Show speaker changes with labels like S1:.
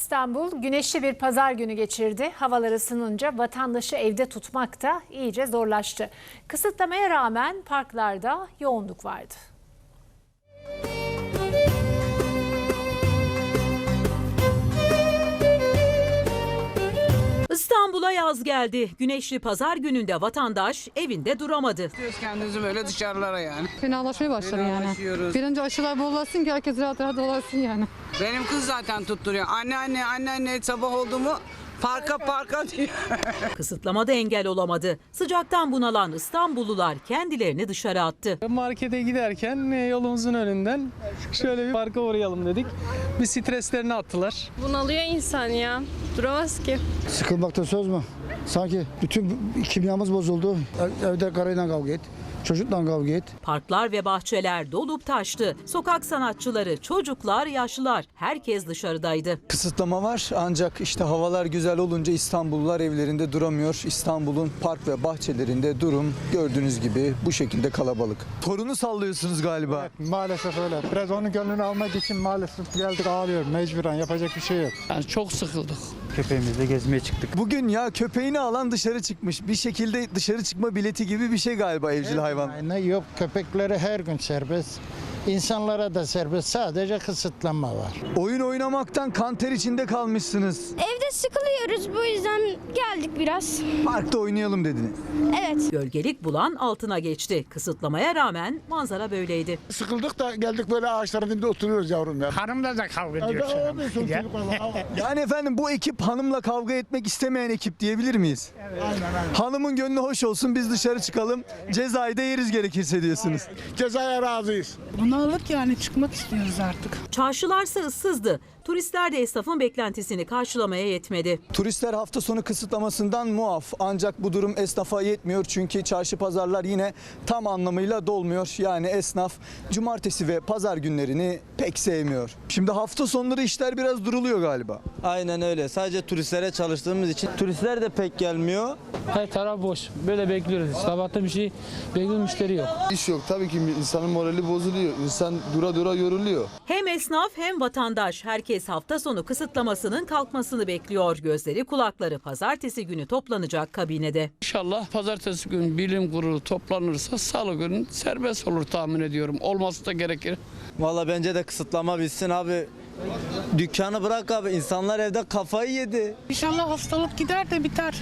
S1: İstanbul güneşli bir pazar günü geçirdi. Havalar ısınınca vatandaşı evde tutmak da iyice zorlaştı. Kısıtlamaya rağmen parklarda yoğunluk vardı.
S2: Yaz geldi. Güneşli pazar gününde vatandaş evinde duramadı.
S3: Atıyoruz kendimizi böyle dışarılara yani.
S4: Fenalaşmaya başladı yani.
S3: Fenalaşıyoruz.
S4: Bir önce aşılar bollasın ki herkes rahat rahat dolaşsın yani.
S3: Benim kız zaten tutturuyor. Anne anne anne anne sabah oldu mu parka parka diyor.
S2: Kısıtlama da engel olamadı. Sıcaktan bunalan İstanbullular kendilerini dışarı attı.
S5: Markete giderken e, yolumuzun önünden şöyle bir parka uğrayalım dedik. Bir streslerini attılar.
S6: Bunalıyor insan ya. Duramaz ki.
S7: Sıkılmakta söz mü? Sanki bütün kimyamız bozuldu. Ev- Evde karıyla kavga et, çocukla kavga et.
S2: Parklar ve bahçeler dolup taştı. Sokak sanatçıları, çocuklar, yaşlılar herkes dışarıdaydı.
S8: Kısıtlama var ancak işte havalar güzel olunca İstanbullular evlerinde duramıyor. İstanbul'un park ve bahçelerinde durum gördüğünüz gibi bu şekilde kalabalık. Torunu sallıyorsunuz galiba.
S7: Maalesef öyle. Biraz onun gönlünü almak için maalesef geldik ağlıyor. Mecburen yapacak bir şey yok.
S5: Yani çok sıkıldık.
S7: Köpeğimizle gezmeye çıktık.
S8: Bugün ya köpeğini alan dışarı çıkmış. Bir şekilde dışarı çıkma bileti gibi bir şey galiba evcil hayvan.
S9: Ne yok köpekleri her gün serbest. İnsanlara da serbest. Sadece kısıtlama var.
S8: Oyun oynamaktan kanter içinde kalmışsınız.
S10: Evde sıkılıyoruz bu yüzden geldik biraz.
S8: Parkta oynayalım dediniz.
S10: Evet.
S2: Gölgelik bulan altına geçti. Kısıtlamaya rağmen manzara böyleydi.
S7: Sıkıldık da geldik böyle ağaçların dibinde oturuyoruz yavrum ya.
S9: Hanımla da kavga
S8: Yani efendim bu ekip hanımla kavga etmek istemeyen ekip diyebilir miyiz? Hanımın gönlü hoş olsun biz dışarı çıkalım. Cezayı da yeriz gerekirse diyorsunuz.
S7: Cezaya razıyız.
S4: Bunaldık yani çıkmak istiyoruz artık.
S2: Çarşılarsa ıssızdı. Turistler de esnafın beklentisini karşılamaya yetmedi.
S8: Turistler hafta sonu kısıtlamasından muaf ancak bu durum esnafa yetmiyor çünkü çarşı pazarlar yine tam anlamıyla dolmuyor. Yani esnaf cumartesi ve pazar günlerini pek sevmiyor. Şimdi hafta sonları işler biraz duruluyor galiba.
S11: Aynen öyle. Sadece turistlere çalıştığımız için turistler de pek gelmiyor.
S5: Her taraf boş. Böyle bekliyoruz. Sabahta bir şey bekliyoruz müşteri yok.
S7: İş yok tabii ki insanın morali bozuluyor. İnsan dura dura yoruluyor.
S2: Hem esnaf hem vatandaş herkes hafta sonu kısıtlamasının kalkmasını bekliyor. Gözleri kulakları pazartesi günü toplanacak kabinede.
S5: İnşallah pazartesi günü bilim kurulu toplanırsa salı günü serbest olur tahmin ediyorum. Olması da gerekir.
S11: Valla bence de kısıtlama bitsin abi. Dükkanı bırak abi. İnsanlar evde kafayı yedi.
S4: İnşallah hastalık gider de biter.